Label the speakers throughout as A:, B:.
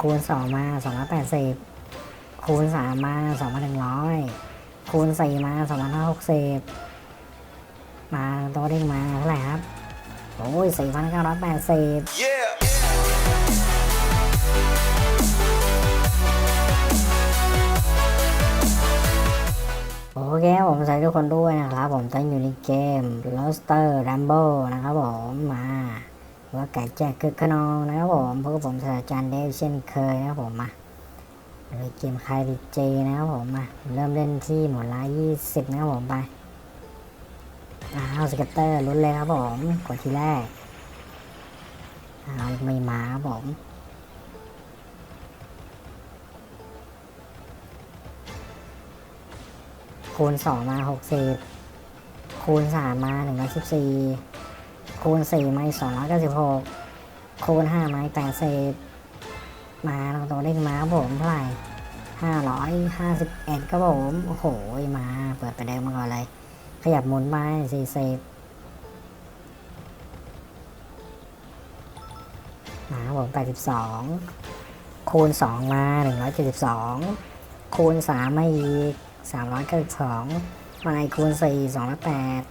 A: คูณสองมาสองร้อยแปดสิบคูณสามมาสองพันหนึ่งร้อยคูณสี่มาสองพันห้าหกสิบมาตัวเด้งมาเท่าไหร่ครับ โอ้ยสี่พันเก้าร้อยแปดสิบ
B: Yeah.
A: โอเคครับผมใส่ทุกคนด้วยนะครับ ผมตอนอยู่ในเกม Loster Rumble นะครับผมมา ว่าไก่แจกคึกขนองนะครับผมพบกับผมศาสตราจารย์เดฟเช่นเคยนะครับผมมาเลยเกมคายดีเจนะครับผมมาเริ่มเล่นที่หมดละยี่สิบนะครับผมไปอ้าวสเก็ตเตอร์ลุ้นเลยครับผมกดทีแรกอ้าวไม่มาครับผมคูณสองมาหกสิบคูณสามมาหนึ่งร้อยสิบสี่ คูณสี่มาสองร้อยเก้าสิบหกคูณห้าไมาแปดสิบมาเราตัวเลขมาครับผมเท่าไหร่ห้าร้อยห้าสิบเอ็ดครับผมโอ้โหมาเปิดไปแดงมาก่อนเลย ขยับหมุนไปสี่สิบมาครับผมแปดสิบสองคูณสองมาหนึ่งร้อยเจ็ดสิบสองคูณสามมาอีกสามร้อยเก้าสิบสองมาอีกคูณสี่สองร้อยแปด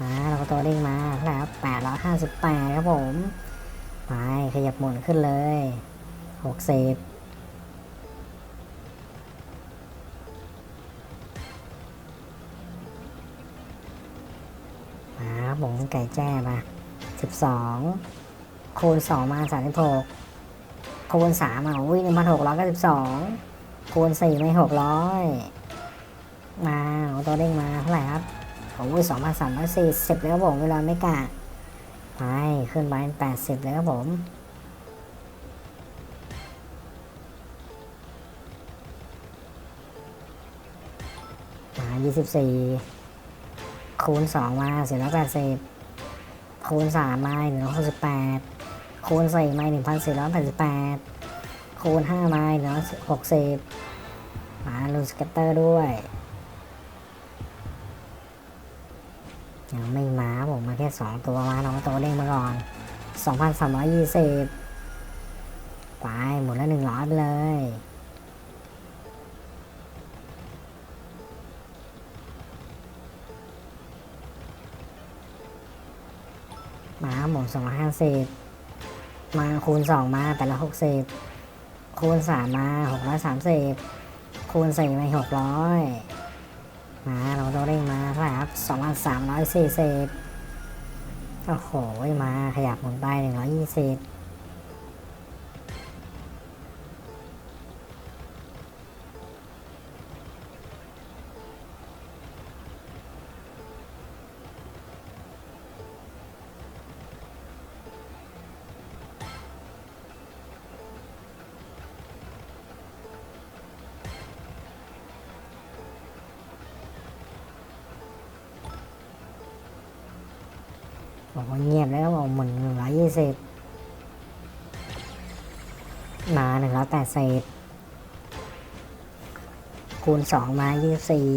A: มาเราก็ตัวเด้งมาเท่าไหร่ครับแปดร้อยห้าสิบแปดครับผมไปขยับหมุนขึ้นเลยหกสิบมาครับผมไก่แจ้มาสิบสองคูณสองมาสามสิบหกคูณสามอะอุ้ยหนึ่งพันหกร้อยเก้าสิบสองคูณสี่ไม่หกร้อยมาเอาตัวเด้งมาเท่าไหร่ครับ โอ้ยสองพันสามร้อยสี่สิบเลยครับผมเวลาไม่กะไปขึ้นไปแปดสิบเลยครับผมมายี่สิบสี่คูณสองมาสี่ร้อยแปดสิบคูณสามมาหนึ่งร้อยหกสิบแปดคูณสี่มาหนึ่งพันสี่ร้อยแปดสิบแปดคูณห้ามาหนึ่งร้อยหกสิบมาลูนสเก็ตเตอร์ด้วย ยังไม่มาผมมาแค่สองตัวมาน้องตัวเด้งมาก่อนสองพันสามร้อยยี่สิบไปหมดแล้วหนึ่งร้อยเลยมาหมดสองร้อยห้าสิบมาคูณสองมาแปดร้อยหกสิบคูณสามมาหกร้อยสามสิบคูณสี่มาหกร้อย มา เราตัวเร่งมาเท่าไหร่ครับสองพันสามร้อยสี่สิบโอ้โห มาขยับหมุนไปหนึ่งร้อยยี่สิบ บอกว่าเงียบแล้วก็บอกหมุนหนึ่งร้อยยี่สิบมาหนึ่งร้อยแปดสิบคูณสองมายี่สิบสี่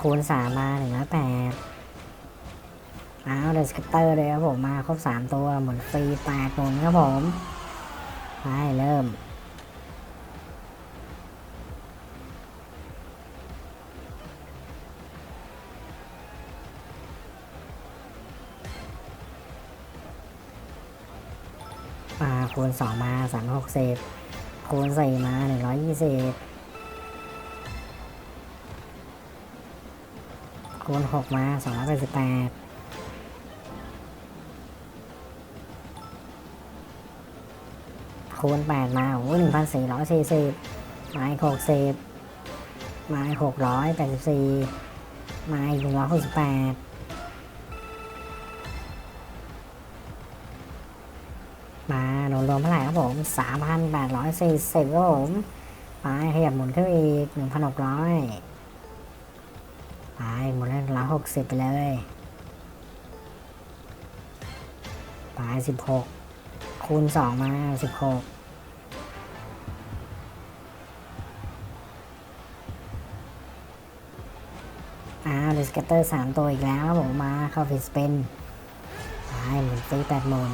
A: คูณสามมาหนึ่งร้อยแปดอ้าวเดสกัตเตอร์เลยครับผมมาครบสามตัวหมุนฟรีแปดหมุนครับผมไปเริ่ม มาคูณสองมาสามหกสิบคูณสี่มาหนึ่งร้อยยี่สิบคูณหกมาสองร้อยแปดสิบแปดคูณแปดมาโอ้หนึ่งพันสี่ร้อยสี่สิบมาอีกหกสิบมาอีกหกร้อยแปดสิบสี่มาอีกหนึ่งร้อยหกสิบแปด เท่าไหร่ครับผมสามพันแปดร้อยสี่สิบครับผม ไปขยับหมุนขึ้นอีกหนึ่งพันหกร้อยไปหมุนแล้วร้อยหกสิบไปเลย ไปสิบหกคูณสองมาสิบหกอ้าวดิสเกตเตอร์สามตัวอีกแล้วครับผมมาเข้าฟิสเปนไปหมุนตีแปดหมุน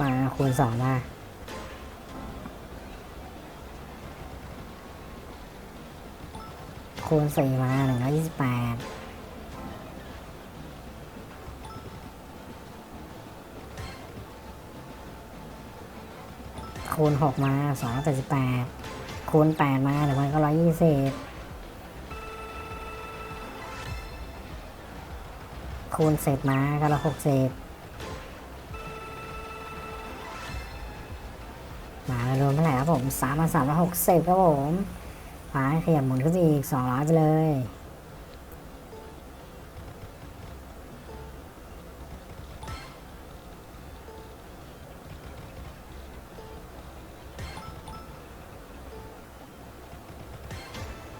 A: มาคูณสองมาคูณสี่มาหนึ่งร้อยยี่สิบแปดคูณหกมาสองร้อยแปดสิบแปดคูณแปดมาหนึ่งพันเก้าร้อยยี่สิบคูณสิบมาก็ละหกสิบม ผมสามพันสามร้อยหกสิบครับผมฟ้าขยับหมุนขึ้นอีกสองร้อยไปเลย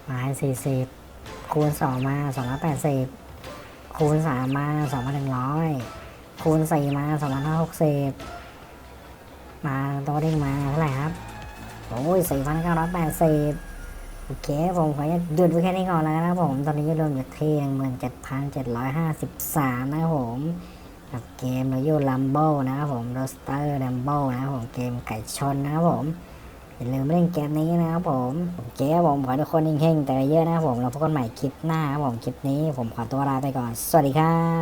A: มาสี่สิบคูณสองมาสองร้อยแปดสิบคูณสามมาสองพันหนึ่งร้อยคูณสี่มาสองพันห้าหกสิบมาตัวเด้งมาเท่าไหร่ครับ โอ้ยสี่พันเก้าร้อยแปดสิบโอเคผมขอหยุดไว้แค่นี้ก่อนแล้วนะครับผมตอนนี้ยอดรวมอยู่ที่หนึ่งหมื่นเจ็ดพันเจ็ดร้อยห้าสิบสามนะครับผมกับเกมโรยูลัมโบนะครับผมโรสเตอร์ลัมโบนะครับผมเกมไก่ชนนะครับผมอย่าลืมเล่นเกมนี้นะครับผมโอเคครับผมขอทุกคนเฮงๆแต่เยอะนะครับผมเราพบกันใหม่คลิปหน้าครับผมคลิปนี้ผมขอตัวลาไปก่อน สวัสดีครับ